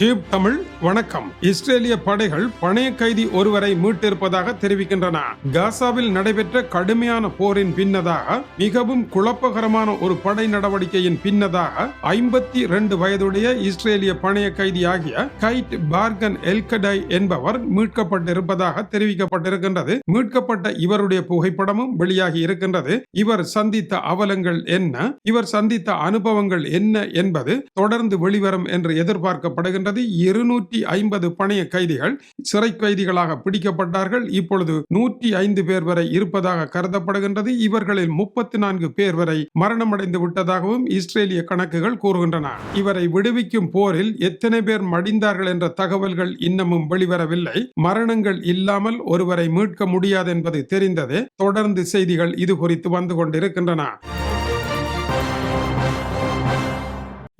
Tube Tamil வணக்கம். இஸ்ரேலிய படைகள் பணைய கைதி ஒருவரை மீட்டிருப்பதாக தெரிவிக்கின்றன. காசாவில் நடைபெற்ற கடுமையான போரின் பின்னதாக மிகவும் குழப்பகரமான ஒரு படை நடவடிக்கையின் பின்னதாக ஐம்பத்தி இரண்டு வயதுடைய இஸ்ரேலிய பணைய கைதி ஆகிய கைட் பார்கன் எல்கடை என்பவர் மீட்கப்பட்டிருப்பதாக தெரிவிக்கப்பட்டிருக்கின்றது. மீட்கப்பட்ட இவருடைய புகைப்படமும் வெளியாகி இருக்கின்றது. இவர் சந்தித்த அவலங்கள் என்ன? இவர் சந்தித்த அனுபவங்கள் என்ன என்பது தொடர்ந்து வெளிவரும் என்று எதிர்பார்க்கப்படுகின்றது. இருநூற்றி ஐம்பது பணைய கைதிகள் சிறை கைதிகளாக பிடிக்கப்பட்டார்கள். இப்பொழுது நூற்றி ஐந்து பேர் வரை இருப்பதாக கருதப்படுகின்றது. இவர்களில் முப்பத்தி நான்கு பேர் வரை மரணமடைந்து விட்டதாகவும் இஸ்ரேலிய கணக்குகள் கூறுகின்றன. இவரை விடுவிக்கும் போரில் எத்தனை பேர் மடிந்தார்கள் என்ற தகவல்கள் இன்னமும் வெளிவரவில்லை. மரணங்கள் இல்லாமல் ஒருவரை மீட்க முடியாது என்பது தெரிந்தது. தொடர்ந்து செய்திகள் இது குறித்து வந்து கொண்டிருக்கின்றன.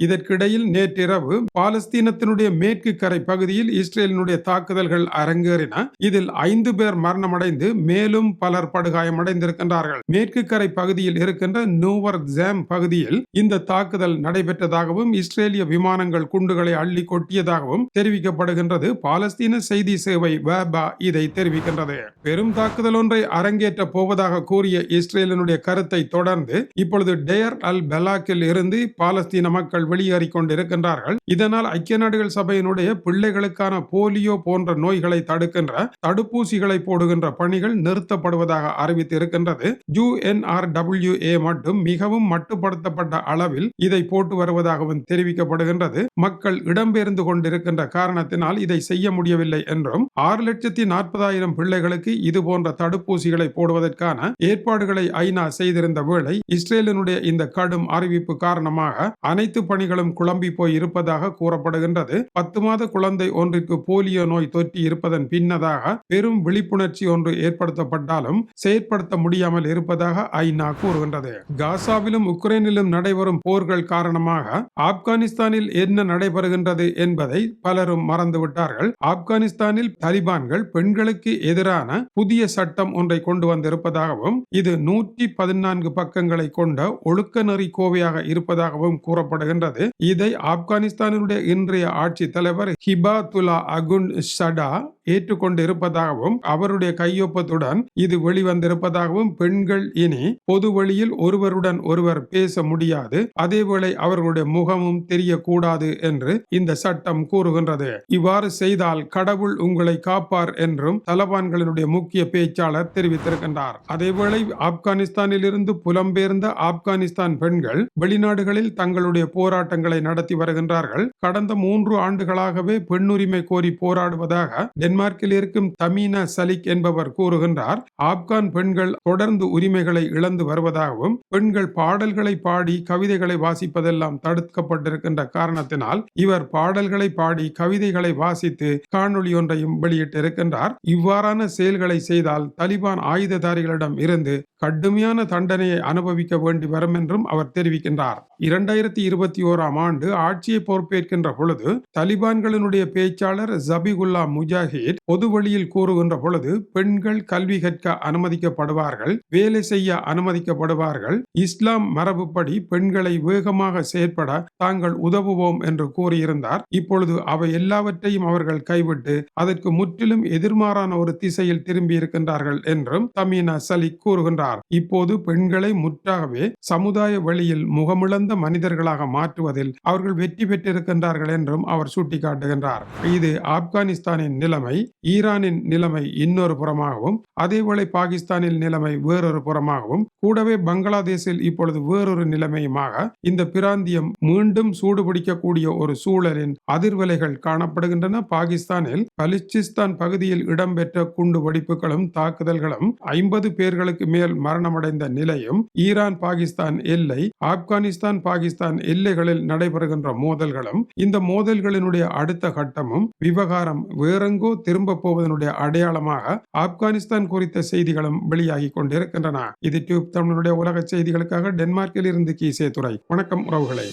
இதற்கிடையில் நேற்றிரவு பாலஸ்தீனத்தினுடைய மேற்கு கரை பகுதியில் இஸ்ரேலினுடைய தாக்குதல்கள் அரங்கேறின. இதில் ஐந்து பேர் மரணமடைந்து மேலும் பலர் படுகாயமடைந்திருக்கின்றார்கள். மேற்கு கரை பகுதியில் இருக்கின்ற நூவர் ஜாம் பகுதியில் இந்த தாக்குதல் நடைபெற்றதாகவும் இஸ்ரேலிய விமானங்கள் குண்டுகளை அள்ளி கொட்டியதாகவும் தெரிவிக்கப்படுகின்றது. பாலஸ்தீன செய்தி சேவை வேபா இதை தெரிவிக்கின்றது. பெரும் தாக்குதல் ஒன்றை அரங்கேற்ற போவதாக கூறிய இஸ்ரேலினுடைய கருத்தை தொடர்ந்து இப்பொழுது டேர் அல் பெலாக்கில் இருந்து பாலஸ்தீன மக்கள் வெளியேறி கொண்டிருக்கின்றார்கள் இதனால் ஐக்கிய நாடுகள் சபையினுடைய பிள்ளைகளுக்கான போலியோ போன்ற நோய்களை தடுக்கின்ற தடுப்பூசிகளை போடுகின்ற பணிகள் நிறுத்தப்படுவதாக அறிவித்திருக்கின்றது. யுஎன்ஆர்டபிள்யூஏ மட்டும் மிகவும் மட்டுப்படுத்தப்பட்ட அளவில் இதை போட்டு வருவதாகவும் தெரிவிக்கப்படுகின்றது. மக்கள் இடம்பெயர்ந்து கொண்டிருக்கின்ற காரணத்தினால் இதை செய்ய முடியவில்லை என்றும் ஆறு லட்சத்தி நாற்பதாயிரம் பிள்ளைகளுக்கு இது போன்ற தடுப்பூசிகளை போடுவதற்கான ஏற்பாடுகளை ஐநா செய்திருந்த வேளை இஸ்ரேலினுடைய இந்த கடும் அறிவிப்பு காரணமாக அனைத்து பணிகளும் குழம்பி போய் இருப்பதாக கூறப்படுகின்றது. பத்து மாத குழந்தை ஒன்றிற்கு போலியோ நோய் தொற்றி இருப்பதன் பின்னதாக பெரும் விழிப்புணர்ச்சி ஒன்று ஏற்படுத்தப்பட்டாலும் செயற்படுத்த முடியாமல் இருப்பதாக ஐநா கூறுகின்றது. காசாவிலும் உக்ரைனிலும் நடைபெறும் போர்கள் காரணமாக ஆப்கானிஸ்தானில் என்ன நடைபெறுகின்றது என்பதை பலரும் மறந்துவிட்டார்கள். ஆப்கானிஸ்தானில் தலிபான்கள் பெண்களுக்கு எதிரான புதிய சட்டம் ஒன்றை கொண்டு வந்திருப்பதாகவும் இது நூற்றி பதினான்கு பக்கங்களை கொண்ட ஒழுக்க நெறி கோவையாக இருப்பதாகவும் கூறப்படுகின்றது. இதை ஆப்கானிஸ்தானுடைய இன்றைய ஆட்சி தலைவர் ஹிபாத்துலா அகுன் ஷடா ஏற்றுக்கொண்டிருப்பதாகவும் அவருடைய கையொப்பத்துடன் இது வெளிவந்திருப்பதாகவும் பெண்கள் இனி பொது வழியில் ஒருவருடன் ஒருவர் பேச முடியாது. அதேவேளை அவர்களுடைய முகமும் தெரியக்கூடாது என்று இந்த சட்டம் கூறுகின்றது. இவ்வாறு செய்தால் கடவுள் உங்களை காப்பார் என்றும் தலபான்களினுடைய முக்கிய பேச்சாளர் தெரிவித்திருக்கின்றார். அதேவேளை ஆப்கானிஸ்தானில் இருந்து புலம்பெயர்ந்த ஆப்கானிஸ்தான் பெண்கள் வெளிநாடுகளில் தங்களுடைய போராட்டங்களை நடத்தி வருகின்றார்கள். கடந்த மூன்று ஆண்டுகளாகவே பெண்ணுரிமை கோரி போராடுவதாக டென்மார்க்கில் இருக்கும் தமினா சலிக் என்பவர் கூறுகின்றார். ஆப்கான் பெண்கள் தொடர்ந்து உரிமைகளை இழந்து வருவதாகவும் பெண்கள் பாடல்களை பாடி கவிதைகளை வாசிப்பதெல்லாம் தடுக்கப்பட்டிருக்கின்ற காரணத்தினால் இவர் பாடல்களை பாடி கவிதைகளை வாசித்து காணொளி ஒன்றையும் வெளியிட்டிருக்கின்றார். இவ்வாறான செயல்களை செய்தால் தலிபான் ஆயுததாரிகளிடம் இருந்து கடுமையான தண்டனையை அனுபவிக்க வேண்டி வரும் என்றும் அவர் தெரிவிக்கின்றார். இரண்டாயிரத்தி இருபத்தி ஓராம் ஆண்டு ஆட்சியை பொறுப்பேற்கின்ற பொழுது தலிபான்களினுடைய பேச்சாளர் ஜபிகுல்லா முஜாஹித் பொது வழியில் கூறுகின்ற பொழுது பெண்கள் கல்வி கற்க அனுமதிக்கப்படுவார்கள் வேலை செய்ய அனுமதிக்கப்படுவார்கள் இஸ்லாம் மரபுப்படி பெண்களை வேகமாக செயற்பட தாங்கள் உதவுவோம் என்று கூறியிருந்தார். இப்பொழுது அவை எல்லாவற்றையும் அவர்கள் கைவிட்டு அதற்கு முற்றிலும் எதிர்மாறான ஒரு திசையில் திரும்பி இருக்கின்றார்கள் என்றும் தமினா சலிக் கூறுகின்றார். இப்போது பெண்களை முற்றாகவே சமுதாய வழியில் முகமிழந்த மனிதர்களாக மாற்றுவதில் அவர்கள் வெற்றி பெற்றிருக்கின்றார்கள் என்றும் அவர் சுட்டிக்காட்டுகின்றார். இது ஆப்கானிஸ்தானின் நிலைமை ஈரானின் நிலைமை இன்னொரு புறமாகவும் அதேவேளை பாகிஸ்தானில் நிலைமை வேறொரு புறமாகவும் கூடவே பங்களாதேஷில் இப்பொழுது வேறொரு நிலைமையுமாக இந்த பிராந்தியம் மீண்டும் சூடுபிடிக்கக்கூடிய ஒரு சூழலின் அதிர்வலைகள் காணப்படுகின்றன. பாகிஸ்தானில் பலிச்சிஸ்தான் பகுதியில் இடம்பெற்ற குண்டு வெடிப்புகளும் தாக்குதல்களும் ஐம்பது பேர்களுக்கு மேல் மரணமடைந்த நிலையும் ஈரான் பாகிஸ்தான் எல்லை ஆப்கானிஸ்தான் பாகிஸ்தான் எல்லைகளில் நடைபெறுகின்ற மோதல்களும் இந்த மோதல்களினுடைய அடுத்த கட்டமும் விவகாரம் வேறெங்கோ திரும்ப போவதனுடைய அடையாளமாக ஆப்கானிஸ்தான் குறித்த செய்திகளும் வெளியாகி கொண்டிருக்கின்றன. இது டியூப் தமிழனுடைய உலக செய்திகளுக்காக டென்மார்க்கில் இருந்து கீசே துறை வணக்கம் உறவுகளை.